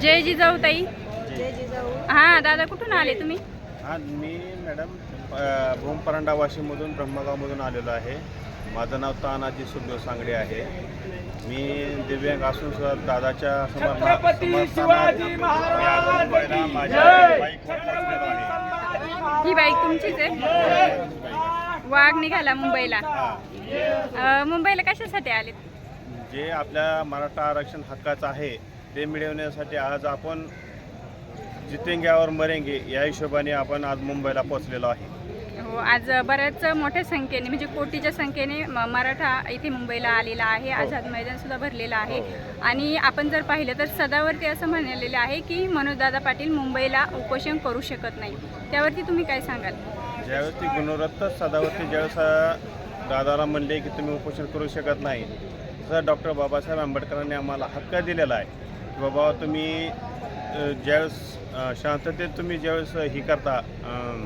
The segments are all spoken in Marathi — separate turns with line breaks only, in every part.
जय जिजाऊ. ताई हा दादा कुठून आले तुम्ही?
हा मी मॅडम अ, भूमपरांडा वाशीमधून ब्रह्मगावमधून आलेलो आहे. माझं नाव तानाजी सुखदेव सांगडे आहे. मी दिव्यांग असून सुद्धा दादाच्या
ही बाईक तुमचीच आहे? वाघ निघाला मुंबईला.
हा.
मुंबईला कशासाठी आले
जे आपल्या मराठा आरक्षण हक्काचं आहे ते मिळवण्यासाठी आज आपण जितेंग्यावर मरेंगे या हिशोबाने आपण आज मुंबईला पोहोचलेलो आहे.
हो आज बऱ्याच मोठ्या संख्येने म्हणजे कोटीच्या संख्येने मराठा इथे मुंबईला आलेला आहे आझाद मैदान सुद्धा भरलेलं आहे. आणि आपण जर पाहिलं तर सदावरती असं म्हणलेलं आहे की मनोजदादा पाटील मुंबईला उपोषण करू शकत नाही. त्यावरती तुम्ही काय सांगाल?
ज्यावेळेस ती गुणवत्त सदावरती ज्यावेळेस दादाला म्हणले की तुम्ही उपोषण करू शकत नाही तसं डॉक्टर बाबासाहेब आंबेडकरांनी आम्हाला हक्क दिलेला आहे. की बाबा तुम्ही ज्यावेळेस शांततेत तुम्ही ज्यावेळेस ही करता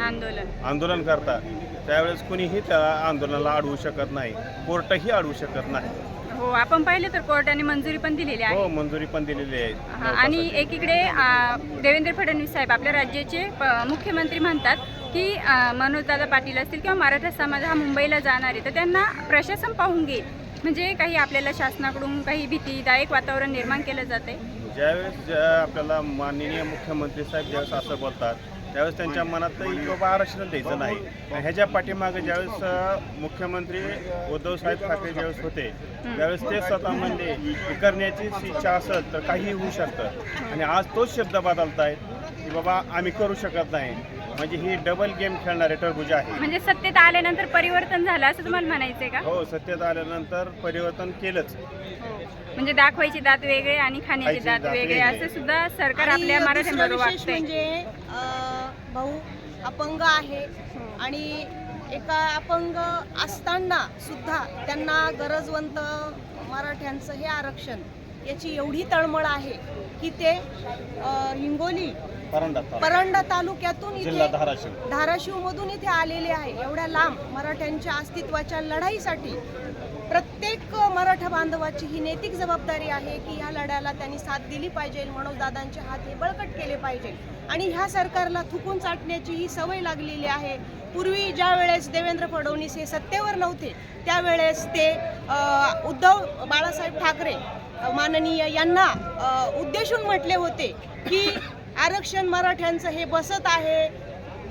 आंदोलन.
आंदोलन करता त्यावेळेस कुणीही त्या आंदोलनाला अडवू शकत नाही. कोर्टही अडवू शकत नाही.
हो आपण पाहिलं तर कोर्टाने मंजुरी पण दिलेली आहे.
हो मंजुरी पण दिलेली आहे.
आणि एकीकडे देवेंद्र फडणवीस साहेब आपल्या राज्याचे मुख्यमंत्री म्हणतात की मनोजदादा पाटील असतील किंवा मराठा समाज हा मुंबईला जाणार आहे तर त्यांना प्रशासन पाहून घेईल. म्हणजे काही आपल्याला शासनाकडून काही भीतीदायक वातावरण निर्माण केलं जाते
ज्यावेळेस ज्या आपल्याला माननीय मुख्यमंत्री साहेब ज्यावेळेस असं बोलतात त्यावेळेस त्यांच्या मनात की बाबा आरक्षण द्यायचं नाही. आणि ह्याच्या पाठीमागे ज्यावेळेस मुख्यमंत्री उद्धव साहेब ठाकरे ज्यावेळेस होते त्यावेळेस ते स्वतः म्हणले की करण्याची इच्छा असेल तर काहीही होऊ शकतं. आणि आज तोच शब्द बदलत आहेत की बाबा आम्ही करू शकत नाही. म्हणजे ही डबल गेम खेळणारे टरबूज आहे.
म्हणजे सत्तेत आल्यानंतर परिवर्तन झालं असं तुम्हाला म्हणायचंय का?
हो सत्तेत आल्यानंतर परिवर्तन केलंच.
म्हणजे दाखवायचे दात वेगळे आणि खाण्याचे
खायचे
दात
दात
वेगळे
वेगळे.
असं सुद्धा सरकार
आणि
आपल्या
दुसरं
मराठ्यांबरोबर
विशेष
वागतंय.
म्हणजे अं, भाऊ अपंग आहे. आणि एका अपंग असताना सुद्धा त्यांना गरजवंत मराठ्यांचं हे आरक्षण याची एवढी तळमळ आहे की ते हिंगोली
परंडा
परंडा तालुक्यातून इथे
धाराशिव
धाराशिव. मधून इथे आलेले आहे. एवढ्या लांब मराठ्यांच्या अस्तित्वाच्या लढाईसाठी प्रत्येक मराठा बांधवाची ही नैतिक जबाबदारी आहे की ह्या लढ्याला त्यांनी साथ दिली पाहिजे म्हणून दादांचे हात हे बळकट केले पाहिजे. आणि ह्या सरकारला थुकून चाटण्याची ही सवय लागलेली आहे. पूर्वी ज्या वेळेस देवेंद्र फडणवीस हे सत्तेवर नव्हते त्यावेळेस ते उद्धव बाळासाहेब ठाकरे माननीय यांना उद्देशून म्हटले होते की आरक्षण मराठ्यांचं हे बसत आहे.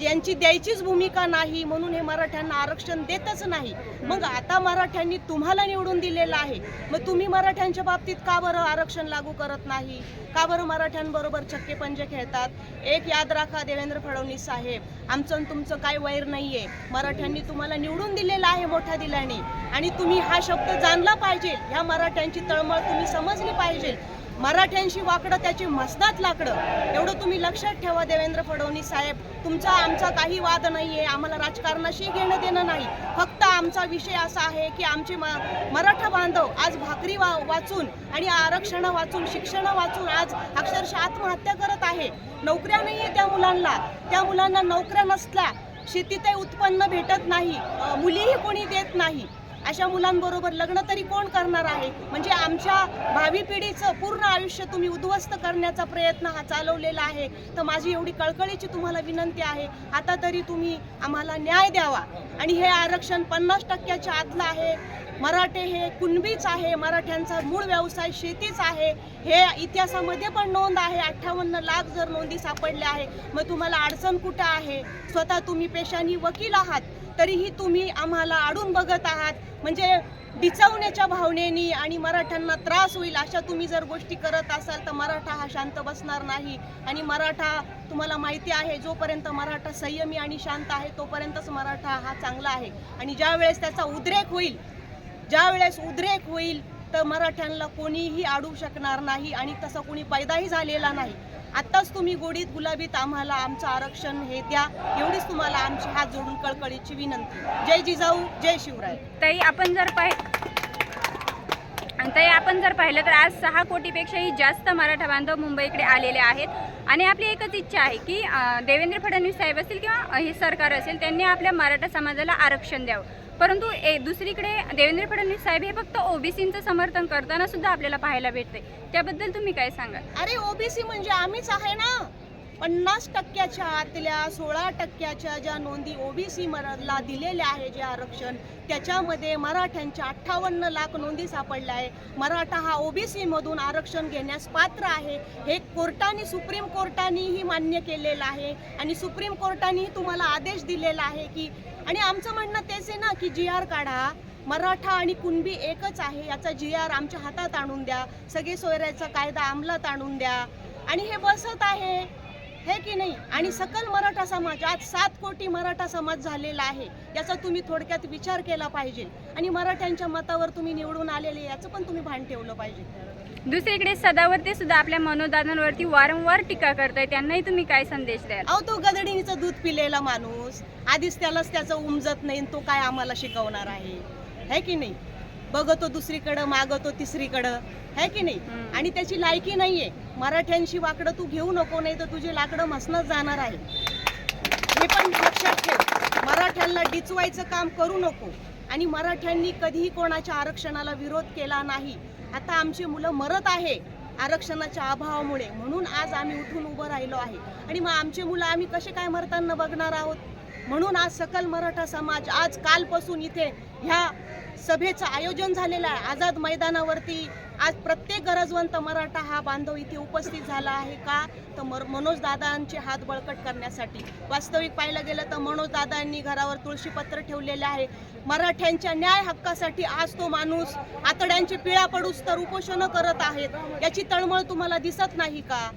यांची द्यायचीच भूमिका नाही म्हणून हे मराठ्यांना आरक्षण देतच नाही. मग आता मराठ्यांनी तुम्हाला निवडून दिलेलं आहे. मग तुम्ही मराठ्यांच्या बाबतीत का बरं आरक्षण लागू करत नाही? का बरं मराठ्यांबरोबर छक्के पंजे खेळतात? एक याद राखा देवेंद्र फडणवीस साहेब आमचं आणि तुमचं काय वैर नाही आहे मराठ्यांनी तुम्हाला निवडून दिलेलं आहे मोठ्या दिल्याने आणि तुम्ही हा शब्द जाणला पाहिजे. ह्या मराठ्यांची तळमळ तुम्ही समजली पाहिजे. मराठ्यांशी वाकडं त्याची मसनात लाकडं. एवढं तुम्ही लक्षात ठेवा देवेंद्र फडणवीस साहेब. तुमचा आमचा काही वाद नाही आहे आम्हाला राजकारणाशी घेणं देणं नाही. फक्त आमचा विषय असा आहे की आमचे म मराठा बांधव आज भाकरी वा वाचून आणि आरक्षणं वाचून शिक्षणं वाचून आज अक्षरशः आत्महत्या करत आहे. नोकऱ्या नाही आहे त्या मुलांना. त्या मुलांना नोकऱ्या नसल्या शेतीतही उत्पन्न भेटत नाही. मुलीही कोणी देत नाही. अशा मुलांबरोबर लग्न तरी कोण करणार आहे? म्हणजे आमच्या भावी पिढीचं पूर्ण आयुष्य तुम्ही उद्ध्वस्त करण्याचा प्रयत्न हा चालवलेला आहे. तर माझी एवढी कळकळीची तुम्हाला विनंती आहे. आता तरी तुम्ही आम्हाला न्याय द्यावा. आणि हे आरक्षण पन्नास टक्क्याच्या आतलं आहे. मराठे हे कुणबीच आहे मराठ्यांचा मूळ व्यवसाय शेतीच आहे. हे इतिहासामध्ये पण नोंद आहे. अठ्ठावन्न लाख जर नोंदी सापडल्या आहे मग तुम्हाला अडचण कुठं आहे? स्वतः तुम्ही पेशानी वकील आहात तरीही तुम्ही आम्हाला आडून बघत आहात. म्हणजे डिचवण्याच्या भावनेनी आणि मराठ्यांना त्रास होईल अशा तुम्ही जर गोष्टी करत असाल तर मराठा हा शांत बसणार नाही. आणि मराठा तुम्हाला माहिती आहे जोपर्यंत मराठा संयमी आणि शांत आहे तोपर्यंतच मराठा हा चांगला आहे. आणि ज्या वेळेस त्याचा उद्रेक होईल ज्या वेळेस उद्रेक होईल तर मराठ्यांना कोणीही अडवू शकणार नाही आणि तसा कोणी पैदाही झालेला नाही. आत्ताच तुम्ही गोडीत गुलाबीत आम्हाला आमचं आरक्षण हे द्या. एवढीच तुम्हाला आमची हात जोडून कळकळीची विनंती. जय जिजाऊ जय शिवराय.
ताई आपण जर पाहि आणि ताई आपण जर पाहिलं तर आज सहा कोटीपेक्षाही जास्त मराठा बांधव मुंबईकडे आलेले आहेत. आणि आपली एकच इच्छा आहे की देवेंद्र फडणवीस साहेब असतील किंवा हे सरकार असेल त्यांनी आपल्या मराठा समाजाला आरक्षण द्यावं. परंतु ए दुसरीकडे देवेंद्र फडणवीस साहेब हे फक्त ओबीसीचं समर्थन करताना सुद्धा आपल्याला पाहायला भेटते. त्याबद्दल तुम्ही काय सांगाल?
अरे ओबीसी म्हणजे आम्हीच आहे ना. पन्नास टक्क्याच्या आतल्या सोळा टक्क्याच्या ज्या नोंदी ओबीसी मराला दिलेल्या आहे जे आरक्षण त्याच्यामध्ये मराठ्यांच्या अठ्ठावन्न लाख नोंदी सापडल्या आहे मराठा हा ओबीसीमधून आरक्षण घेण्यास पात्र आहे. हे कोर्टाने सुप्रीम कोर्टानेही मान्य केलेलं आहे. आणि सुप्रीम कोर्टानेही तुम्हाला आदेश दिलेला आहे की आणि आमचं म्हणणं तेच आहे ना की जी आर काढा. मराठा आणि कुणबी एकच आहे याचा जी आर आमच्या हातात आणून द्या. सगळे सोयऱ्याचा कायदा अंमलात आणून द्या. आणि हे बसत आहे. हे की नाही? आणि सकल मराठा समाज आज सात कोटी मराठा समाज झालेला आहे. याचा तुम्ही थोडक्यात विचार केला पाहिजे. आणि मराठ्यांच्या मतावर तुम्ही निवडून आलेले याचं पण तुम्ही भान ठेवलं पाहिजे.
दुसरीकडे सदावरती सुद्धा आपल्या मनोदादांवरती वारंवार टीका करताय. त्यांनाही तुम्ही काय संदेश द्याल?
अहो तो गदडीचं दूध पिलेला माणूस. आधीच त्यालाच त्याचं उमजत नाही आणि तो काय आम्हाला शिकवणार आहे? है की नाही? बघतो दुसरीकडं मागतो तिसरीकडं. है की नाही. आणि त्याची लायकी नाहीये. मराठ्यांशी वाकडं तू घेऊ नको नाही तर तुझे लाकडं मसनच जाणार आहे. हे पण लक्षात ठेव. मराठ्यांना डिचवायचं काम करू नको. आणि मराठ्यांनी कधीही कोणाच्या आरक्षणाला विरोध केला नाही. आता आमची मुलं मरत आहे आरक्षणाच्या अभावामुळे. म्हणून आज आम्ही उठून उभं राहिलो आहे. आणि मग आमची मुलं आम्ही कसे काय मरताना बघणार आहोत? म्हणून आज सकल मराठा समाज आज कालपासून इथे ह्या सभेचं आयोजन झालेलं आहे. आझाद मैदानावरती आज प्रत्येक गरजवंत मराठा हा बांधव इथे उपस्थित झाला आहे का? तर मर मनोजदादांचे हात बळकट करण्यासाठी. वास्तविक पाहायला गेलं तर मनोजदादांनी घरावर तुळशीपत्र ठेवलेले आहे. मराठ्यांच्या न्याय हक्कासाठी आज तो माणूस आतड्यांची पिळा पडूस तर उपोषणं करत आहेत. याची तळमळ तुम्हाला दिसत नाही का?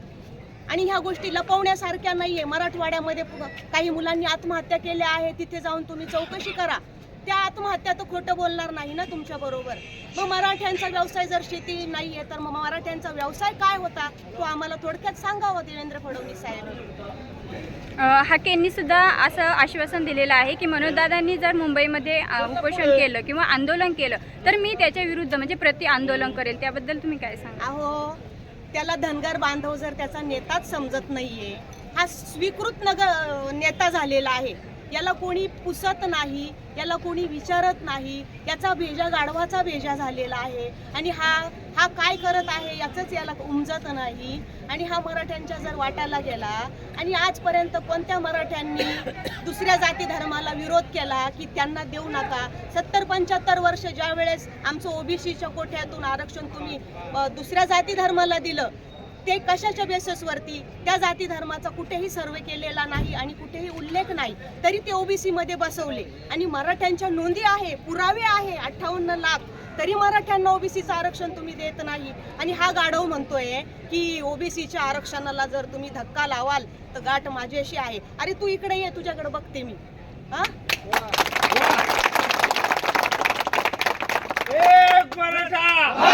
आणि ह्या गोष्टी लपवण्यासारख्या नाहीये. मराठवाड्यामध्ये प- काही मुलांनी आत्महत्या केल्या आहे तिथे जाऊन तुम्ही चौकशी करा. त्या आत्महत्या तर खोटं बोलणार नाही ना तुमच्या बरोबर. मग मराठ्यांचा व्यवसाय जर शेती नाहीये तर मग मराठ्यांचा व्यवसाय काय होता? तो आम्हाला थोडक्यात सांगावा देवेंद्र फडणवीस साहेब
हाकेंनी सुद्धा असं आश्वासन दिलेलं आहे की मनोजदादांनी जर मुंबईमध्ये उपोषण केलं किंवा आंदोलन केलं तर मी त्याच्या विरुद्ध म्हणजे प्रति आंदोलन करेल. त्याबद्दल तुम्ही काय सांगा
अहो त्याला धनगर बांधव जर त्याचा नेताच समजत नाहीये हा स्वीकृत नग नेता झालेला आहे. याला कोणी पुसत नाही याला कोणी विचारत नाही याचा भेजा गाढवाचा भेजा झालेला आहे. आणि हा हा काय करत आहे याचंच याला उमजत नाही. आणि हा मराठ्यांच्या जर वाटायला गेला आणि आजपर्यंत कोणत्या मराठ्यांनी दुसऱ्या जाती धर्माला विरोध केला की त्यांना देऊ नका? सत्तर पंच्याहत्तर वर्ष ज्या वेळेस आमचं ओबीसीच्या कोठ्यातून आरक्षण तुम्ही दुसऱ्या जाती धर्माला दिलं ते कशाच्या बेसिसवरती? त्या जाती धर्माचा कुठेही सर्वे केलेला नाही आणि कुठेही उल्लेख नाही तरी ते ओबीसीमध्ये बसवले. आणि मराठ्यांच्या नोंदी आहे पुरावे आहे अठ्ठावन्न लाख. तरी मराठ्यांना ओबीसीचं आरक्षण तुम्ही देत नाही. आणि हा गाढव म्हणतोय की ओबीसीच्या आरक्षणाला जर तुम्ही धक्का लावाल तर गाठ माझ्याशी आहे. अरे तू इकडे ये तुझ्याकडे बघते मी. हा?
एक मराठा!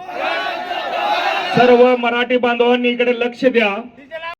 सर्व मराठी बांधवांनी इकडे लक्ष द्या.